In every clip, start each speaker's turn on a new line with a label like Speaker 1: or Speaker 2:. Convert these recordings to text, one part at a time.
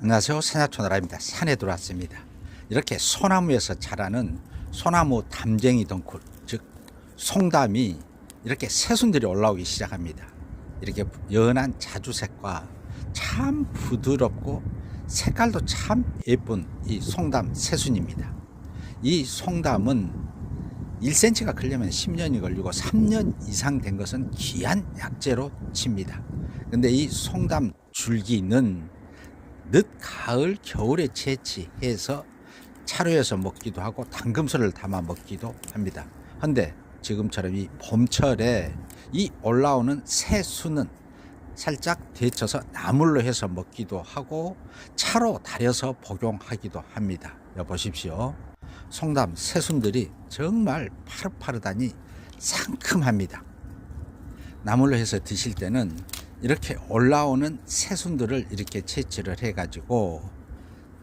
Speaker 1: 안녕하세요. 산야초나라입니다. 산에 들어왔습니다. 이렇게 소나무에서 자라는 소나무 담쟁이 덩굴, 즉 송담이 이렇게 새순들이 올라오기 시작합니다. 이렇게 연한 자주색과 참 부드럽고 색깔도 참 예쁜 이 송담 새순입니다. 이 송담은 1cm가 크려면 10년이 걸리고 3년 이상 된 것은 귀한 약재로 칩니다. 근데 이 송담 줄기는 늦 가을 겨울에 채취해서 차로에서 먹기도 하고 당금술을 담아 먹기도 합니다. 근데 지금처럼 이 봄철에 이 올라오는 새수는 살짝 데쳐서 나물로 해서 먹기도 하고 차로 달여서 복용하기도 합니다. 보십시오. 송담 새순들이 정말 파릇파릇하니 상큼합니다. 나물로 해서 드실 때는 이렇게 올라오는 새순들을 이렇게 채취를 해가지고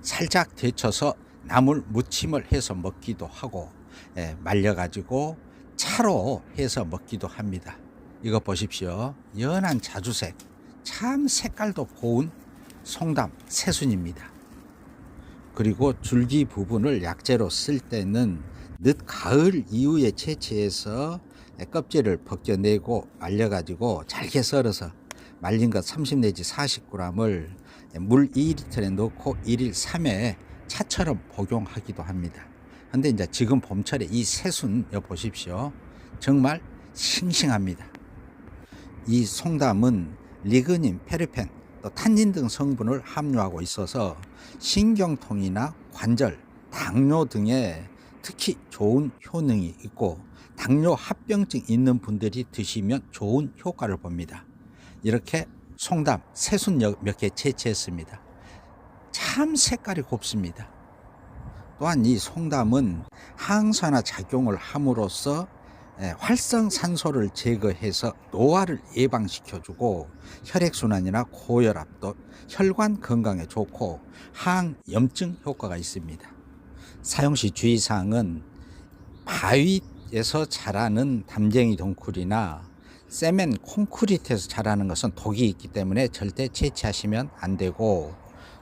Speaker 1: 살짝 데쳐서 나물 무침을 해서 먹기도 하고 예, 말려가지고 차로 해서 먹기도 합니다. 이거 보십시오. 연한 자주색, 참 색깔도 고운 송담 새순입니다. 그리고 줄기 부분을 약재로 쓸 때는 늦 가을 이후에 채취해서 껍질을 벗겨내고 말려가지고 잘게 썰어서 말린 것 30 내지 40g을 물 2리터에 넣고 1일 3회 차처럼 복용하기도 합니다. 근데 이제 지금 봄철에 이 새순 여 보십시오. 정말 싱싱합니다. 이 송담은 리그닌, 페르펜, 또 탄닌 등 성분을 함유하고 있어서 신경통이나 관절, 당뇨 등에 특히 좋은 효능이 있고 당뇨 합병증 있는 분들이 드시면 좋은 효과를 봅니다. 이렇게 송담 새순 몇 개 채취했습니다. 참 색깔이 곱습니다. 또한 이 송담은 항산화 작용을 함으로써 예, 활성산소를 제거해서 노화를 예방시켜주고 혈액순환이나 고혈압 또 혈관 건강에 좋고 항염증 효과가 있습니다. 사용시 주의사항은 바위에서 자라는 담쟁이 덩쿨이나 세멘 콘크리트에서 자라는 것은 독이 있기 때문에 절대 채취하시면 안 되고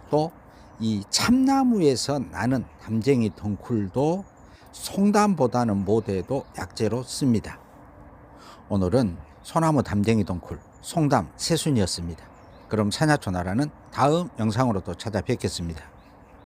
Speaker 1: 또 이 참나무에서 나는 담쟁이 덩쿨도 송담보다는 못해도 약재로 씁니다. 오늘은 소나무 담쟁이 덩쿨 송담 새순이었습니다. 그럼 산야초나라는 다음 영상으로 또 찾아뵙겠습니다.